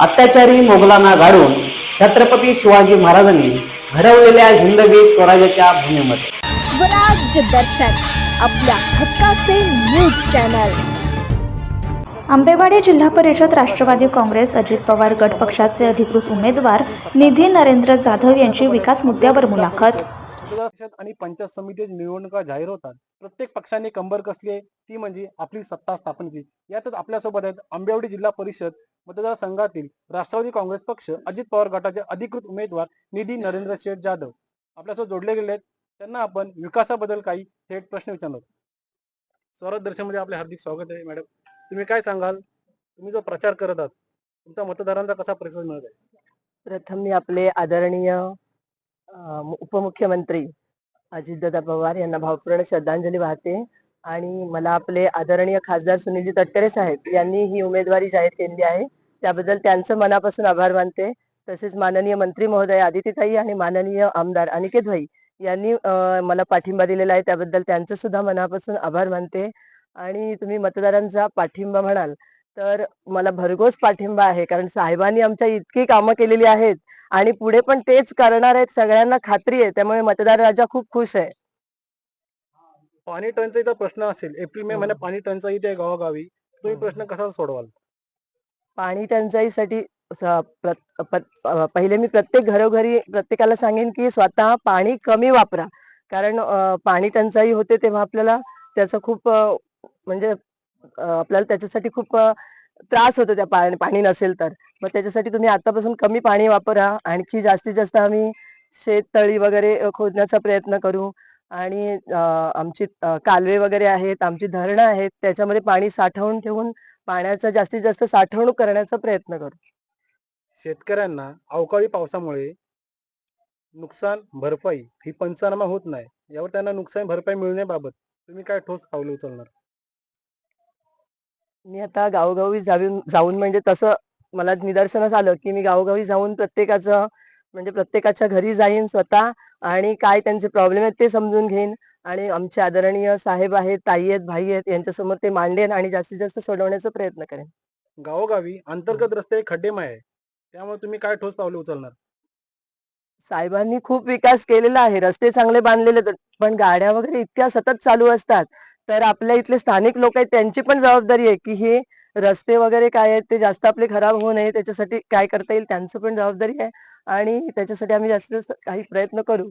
अत्याचारी मोगलांना गाडून छत्रपती शिवाजी महाराजांनी घडवलेल्या हिंदवी स्वराज्याच्या भूमीमध्ये. स्वराज्य दर्शन आपल्या हक्काचे न्यूज चॅनल. आंबेवाडी जिल्हा परिषद राष्ट्रवादी काँग्रेस अजित पवार गट पक्षाचे अधिकृत उमेदवार निधी नरेंद्र जाधव यांची विकास मुद्द्यावर मुलाखत. आणि पंचायत समिती निवडणुका जाहीर होतात. प्रत्येक पक्षाने कंबर कसली आहे? ती म्हणजे आपली सत्ता स्थापनेची. यातच आपल्यासोबत आहेत आंबेवडी जिल्हा परिषद मतदारसंघातील राष्ट्रवादी काँग्रेस पक्ष अजित पवार गटाचे अधिकृत उमेदवार निधी नरेंद्र शेठ जाधव. आपल्यासोबत जोडले गेले आहेत त्यांना आपण विकासाबद्दल काही थेट प्रश्न विचारणार स्वराज दर्शनमध्ये आपले हार्दिक स्वागत आहे मॅडम तुम्ही काय सांगाल? तुम्ही जो प्रचार करत आहात तुमचा मतदारांचा कसा प्रतिसाद मिळत आहे? प्रथम मी आपले आदरणीय अं, उपमुख्यमंत्री अजितदादा पवार यांना भावपूर्ण श्रद्धांजली वाहते. आणि मला आपले आदरणीय खासदार सुनीलजी तटकरे साहेब यांनी ही उमेदवारी जाहीर केलेली आहे. त्याबद्दल त्यांचं मनापासून आभार मानते. तसेच माननीय मंत्री महोदय आदित्यताई आणि माननीय आमदार अनिकेत भाई यांनी मला पाठिंबा दिलेला आहे. त्याबद्दल त्यांचं सुद्धा मनापासून आभार मानते. आणि तुम्ही मतदारांचा पाठिंबा म्हणाल तर मला भरघोस पाठिंबा आहे. कारण साहेबांनी आमच्या इतकी कामं केलेली आहेत आणि पुढे पण तेच करणार आहेत सगळ्यांना खात्री आहे. त्यामुळे मतदार राजा खूप खुश आहे. पाणी टंचाईचा प्रश्न असेल एप्रिल मे हो. महिन्यात पाणी टंचाई ते गावोगावी तुम्ही प्रश्न कसा सोडवाल? पाणी टंचाईसाठी पहिले मी प्रत्येक घरोघरी प्रत्येकाला सांगेन की स्वतः पाणी कमी वापरा. कारण पाणी टंचाई होते तेव्हा आपल्याला त्याचा खूप म्हणजे आपल्याला त्याच्यासाठी खूप त्रास होतो त्या पाणी पाणी नसेल तर. मग त्याच्यासाठी तुम्ही आतापासून कमी पाणी वापरा. आणखी जास्तीत जास्त आम्ही शेततळी वगैरे अ, खोदण्याचा प्रयत्न करू. आणि आमची कालवे वगैरे आहेत आमची धरणं आहेत त्याच्यामध्ये पाणी साठवून ठेवून पाण्याचा जास्तीत जास्त साठवणूक करण्याचा प्रयत्न करू. शेतकऱ्यांना अवकाळी पावसामुळे नुकसान भरपाई ही पंचनामा होत नाही. यावर त्यांना नुकसान भरपाई मिळण्याबाबत तुम्ही काय ठोस पावले उचलणार? मी आता गावोगावी जाऊन जाऊन म्हणजे तसं मला निदर्शनास आलं की मी गावोगावी जाऊन प्रत्येकाचं म्हणजे प्रत्येकाच्या घरी जाईन स्वतः आणि काय त्यांचे प्रॉब्लेम आहेत ते समजून घेईन. आणि आमचे आदरणीय साहेब आहेत ताई आहेत भाई आहेत यांच्यासमोर ते मांडेन आणि जास्तीत जास्त सोडवण्याचा प्रयत्न करेन. गावोगावी अंतर्गत रस्ते खड्डेमय आहे त्यामुळे तुम्ही काय ठोस पावले उचलणार? साहेबांनी खूप विकास केलेला आहे. रस्ते चांगले बांधलेले पण गाड्या वगैरे इतक्या सतत चालू असतात. तर आपल्या इथले स्थानिक लोक आहेत त्यांची पण जबाबदारी आहे की हे रस्ते वगैरे काय आहेत ते जास्त आपले खराब होऊ नये त्याच्यासाठी काय करता येईल त्यांचं पण जबाबदारी आहे आणि त्याच्यासाठी आम्ही जास्तीत जास्त काही प्रयत्न करू.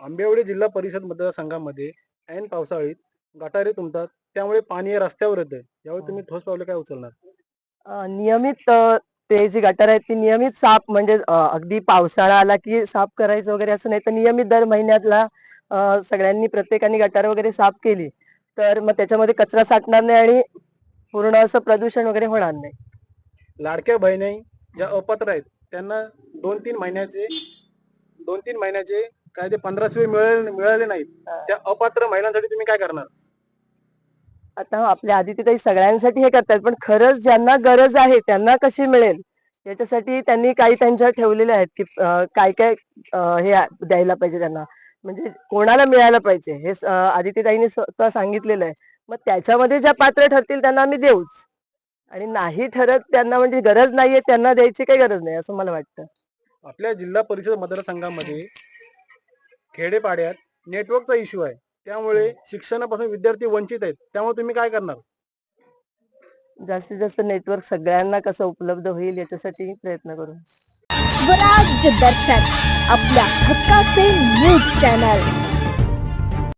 आंबेवडी जिल्हा परिषद मतदारसंघामध्ये ऐन पावसाळीत गटारे तुंबतात त्यामुळे पाणी रस्त्यावर येतं यावर तुम्ही ठोस पावले काय उचलणार? नियमित ते जी गटार आहेत ती नियमित साफ म्हणजे अगदी पावसाळा आला की साफ करायचं वगैरे असं नाही तर नियमित दर महिन्यातला सगळ्यांनी प्रत्येकाने गटार वगैरे साफ केली. तर मग त्याच्यामध्ये कचरा साठणार नाही आणि पूर्ण असं प्रदूषण वगैरे होणार नाही. लाडक्या बहिणी ज्या अपात्र आहेत त्यांना दोन तीन महिन्याचे दोन तीन महिन्याचे काय ते पंधराशे मिळाले मिळाले नाहीत. त्या अपात्र महिलांसाठी तुम्ही काय करणार? आता आपल्या आदित्यताई सगळ्यांसाठी हे करतात पण खरंच ज्यांना गरज आहे त्यांना कशी मिळेल? याच्यासाठी त्यांनी काही त्यांच्या ठेवलेले आहेत की काय काय हे द्यायला पाहिजे त्यांना. म्हणजे कोणाला मिळायला पाहिजे? हे आदित्यताईंनी स्वतः सांगितलेलं आहे. मग त्याच्यामध्ये ज्या पात्र ठरतील त्यांना आम्ही देऊच. आणि नाही ठरत त्यांना म्हणजे गरज नाहीये त्यांना द्यायची काही गरज नाही असं मला वाटतं. आपल्या जिल्हा परिषद मतदारसंघामध्ये खेडेपाड्यात नेटवर्कचा इश्यू आहे. त्यामुळे शिक्षणापासून विद्यार्थी वंचित आहेत. त्यामुळे तुम्ही काय करणार? जास्तीत जास्त नेटवर्क सगळ्यांना कसं उपलब्ध होईल याच्यासाठी प्रयत्न करू. स्वराज्य दर्शन आपल्या हक्काचे न्यूज चॅनल